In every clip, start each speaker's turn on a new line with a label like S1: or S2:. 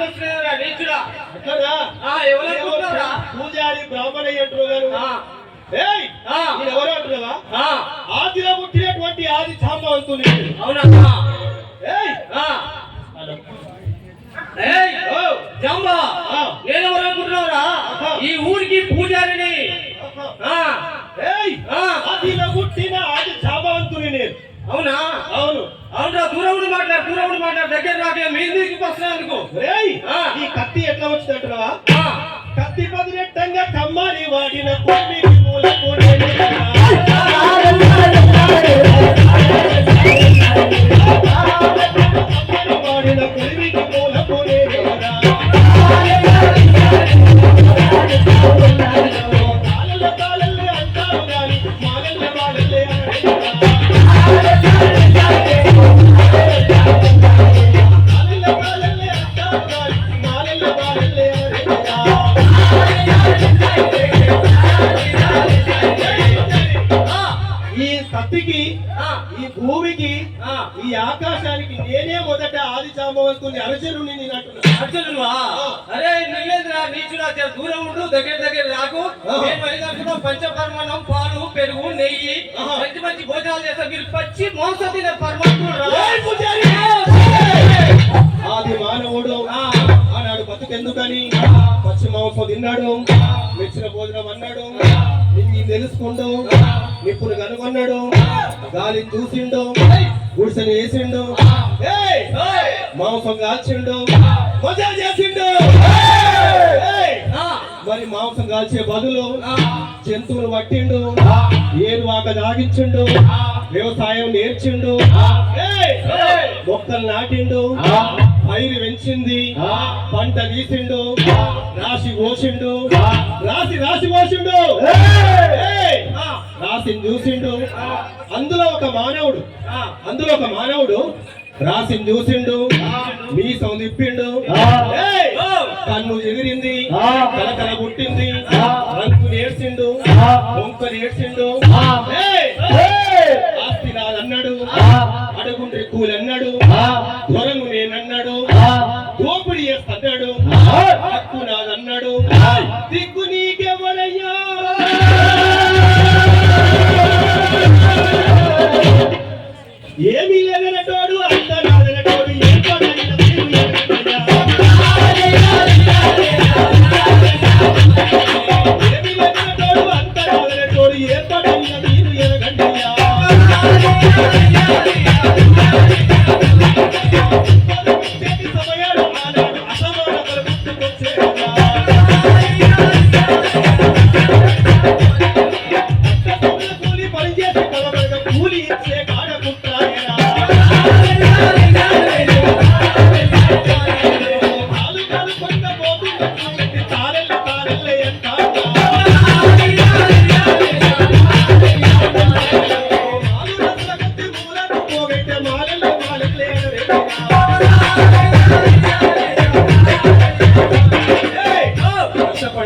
S1: వస్తున్నారా నీచుడా ఎవరు అనుకుంటున్నారా?
S2: పూజారి బ్రాహ్మణయ్య అంటున్నారు ఏయ్ ఎవరు అంటున్నావా? ఆదిలో పుట్టినటువంటి ఆది చాంబవంతుని.
S1: అవునా?
S2: ఏయ్.
S1: ఏయ్,
S2: ఓ.
S1: జంబా
S2: ఆ.
S1: నేను ఎవరు అనుకుంటున్నావురా. ఈ ఊరికి పూజారిని.
S2: ఆదిలో పుట్టిన ఆది చాంబవంతుని నేను.
S1: అవును
S2: అవునా
S1: దూరం ఉండి మాట్లాడు దూరం ఉండి మాట్లాడు దగ్గర రాకే మీ దగ్గరికి వస్తున్నా అనుకో
S2: ఏయ్
S1: ఆ.
S2: ఈ కత్తి ఎట్లా వచ్చినట్టున్నావా
S1: ఆ,
S2: కత్తి పదినెట్టంగా కమ్మని వాడిన కొమ్మికి మూల కొనేది కత్తికి
S1: ఆ,
S2: ఈ భూమికి
S1: ఆ.
S2: ఈ ఆకాశానికి నేనే మొదట ఆది జామవంతుని అరచరుని నేను అంటున్నా.
S1: అర్జునుడువా? అరే నువ్వేంద్రా? నీచుడా దూరం ఉండు దగ్గర దగ్గర రాకు. మేము అడిగినప్పుడు పంచపర్మణం పాలు పెరుగు నెయ్యి. మంచి మంచి భోజనాలు చేస్తాం. మీరు పచ్చి మాంసం తినే పరమాత్ముడు!
S2: ఆది మానవుడు. ఆనాడు బతుకెందుకని? పచ్చి మాంసం తిన్నాడు. భోజనం అన్నాడు. నిన్ను తెలుసుకుండు నిప్పును కనుగొన్నాడు. గాలిని చూసిండు గుడిసెని వేసిండు. మాంసం కాల్చిండు. మజా చేసిండు. మరి మాంసం కాల్చే బదులు జంతువులు పట్టిండు. ఏరు వాక దాగించిండు. వ్యవసాయం నేర్చిండు. మొక్కలు నాటిండు. పైరు పెంచింది పంట తీసిండు రాశి పోసిండు రాసి రాసి పోసిండు రాశిని చూసిండు. అందులో ఒక మానవుడు.
S1: ఆ.
S2: అందులో ఒక మానవుడు రాశిని చూసిండు. మీసం తిప్పిండు!
S1: ఓ!
S2: కన్ను ఎగిరింది. కలకల పుట్టింది. రంకు నేర్చిండు బొంక నేర్చిండు! ఆస్తి నాదన్నాడు అడుగుండ్రి కూలన్నాడు. దొరంగు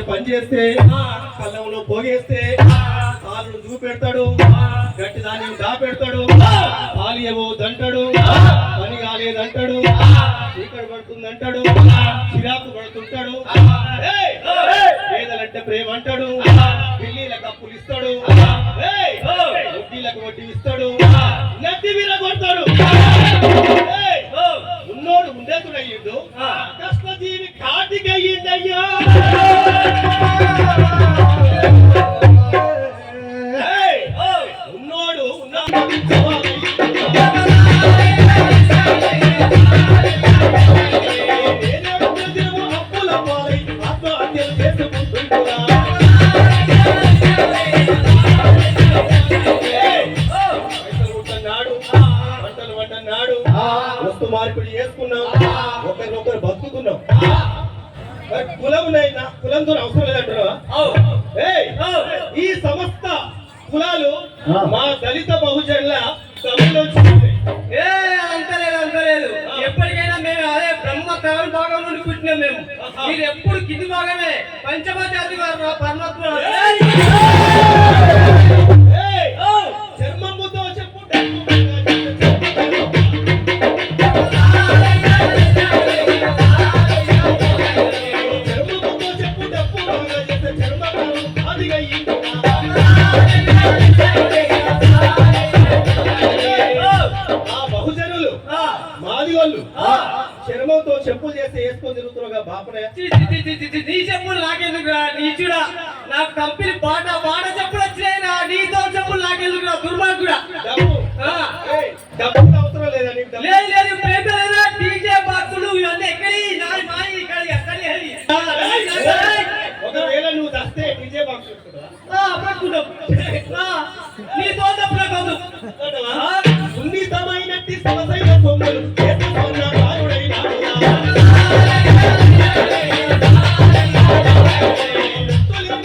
S2: పని చేస్తే కళ్ళంలో పోగేస్తే కాళ్ళు చూపెడతాడు గట్టి ధాన్యం దాపెడతాడు పాలు భార్య పోదంటాడు పని కాలేదంటాడు. చీకటి పడుతుందంటాడు. చిరాకు పడుతుంటాడు! పేదలంటే ప్రేమ అంటాడు. పిల్లీలకు అప్పులు ఇస్తాడు! వడ్డీలకు వడ్డీ ఇస్తాడు. నత్తి మీద కొడతాడు! ఉన్నోడు ఉండేతుడయ్యిండు. కష్టజీవి కాటికయ్యిందయ్యా ఏయ్! ఒకరినొకరు బతుకుతున్నాం. మరి కులం నైనా కులంతో అవసరం లేదంటున్నావా? ఏయ్! ఈ సమస్త కులాలు మా దళిత బహుజనుల తమలో
S1: ఏ అంతలేదు అంతలేదు ఎప్పటికైనా మేము అదే బ్రహ్మ త్రవం భాగం నుండి పుట్టినాం మేము మీరు ఎప్పుడు కింది భాగమే. పంచమజాతి పరమాత్మ.
S2: చేస్తే వేసుకొని తిరుగుతున్నాగా బాపనే
S1: నీ చెప్పులు నాకెందుకురా? నీచుడా నాకు కంపెనీ బాట చెప్పులు నీతో చెప్పులు నాకెందుకురా? దుర్మార్గుడా?
S2: అవసరం లేదా నీకు?
S1: లేదు లేదు ప్రేమ లేదా డీజే బాక్సులు ఇవన్నీ ఎక్కడి? నాయి మాయి ఇక్కడ ఎక్కడి? హరి
S2: ఒకవేళ నువ్వు దస్తే డీజే బాక్స్ పెట్టుకుంటావా?
S1: పట్టుకుంటాం నీతో చెప్పులే కాదు